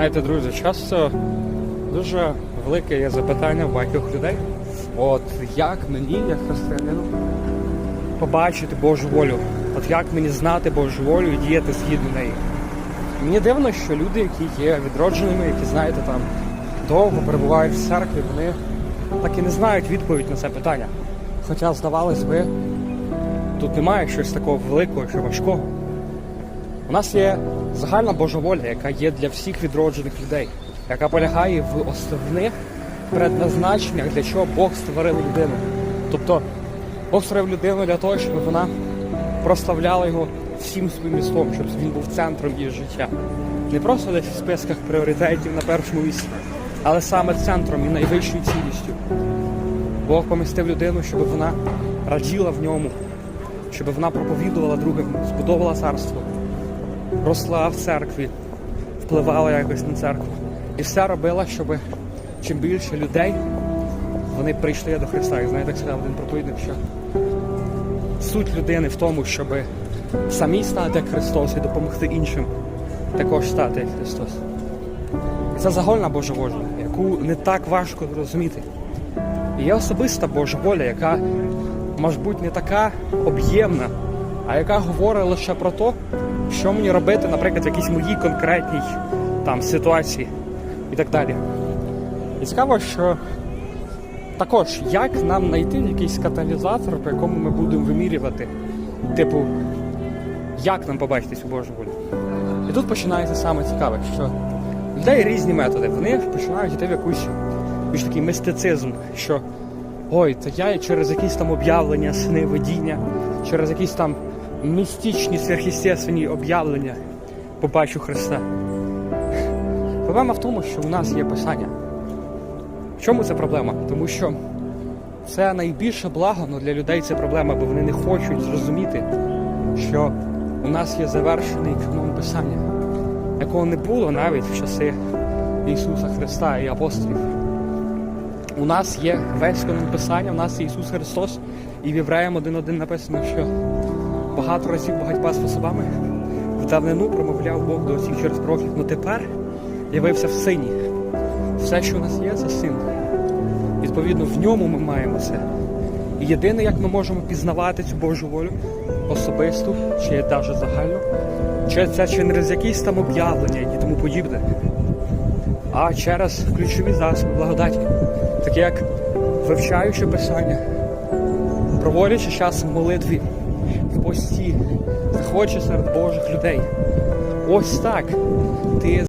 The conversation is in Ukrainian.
Знаєте, друзі, часто дуже велике є запитання в багатьох людей. От як мені, як християнину, побачити Божу волю? От як мені знати Божу волю і діяти згідно неї? Мені дивно, що люди, які є відродженими, які, знаєте, там довго перебувають в церкві, вони так і не знають відповідь на це питання. Хоча, здавалось би, тут немає щось такого великого чи важкого. У нас є загальна божаволя, яка є для всіх відроджених людей, яка полягає в основних предназначеннях, для чого Бог створив людину. Тобто Бог створив людину для того, щоб вона прославляла його всім своїм містом, щоб він був центром її життя. Не просто десь в списках пріоритетів на першому місці, але саме центром і найвищою цінністю. Бог помістив людину, щоб вона раділа в ньому, щоб вона проповідувала другим, збудовувала царство росла в церкві, впливала якось на церкву. І все робила, щоб чим більше людей вони прийшли до Христа. І знаєте, як сказав один проповідник, що суть людини в тому, щоб самі стати як Христос і допомогти іншим також стати як Христос. І це загальна Божа воля, яку не так важко зрозуміти. І є особиста Божа воля, яка, може бути, не така об'ємна, а яка говорить лише про те, що мені робити, наприклад, в якійсь моїй конкретній там ситуації і так далі. І цікаво, що також як нам знайти якийсь каталізатор, по якому ми будемо вимірювати, типу, як нам побачити цю Божу волю. І тут починається саме цікаве, що людей різні методи. Вони починають йти в якусь більш такий мистицизм, що ой, то я через якісь там об'явлення, сни, видіння, через якісь там містичні сверхъестественні об'явлення побачу Христа. Проблема в тому, що у нас є писання. В чому це проблема? Тому що це найбільше благо, але для людей це проблема, бо вони не хочуть зрозуміти, що у нас є завершений канон писання, якого не було навіть в часи Ісуса Христа і апостолів. У нас є весь канон писання, у нас є Ісус Христос, і в Євреям 1.1 написано, що багато разів багатьма способами в давнину промовляв Бог до всіх через пророків, але тепер явився в сині. Все, що у нас є, це син. Відповідно, в ньому ми маємо це. І єдине, як ми можемо пізнавати цю Божу волю особисту, чи навіть загальну, чи це через якісь там об'явлення і тому подібне, а через ключові засоби благодаті, такі як вивчаючи писання, проводячи час в молитві, в пості, захоче серед Божих людей. Ось так ти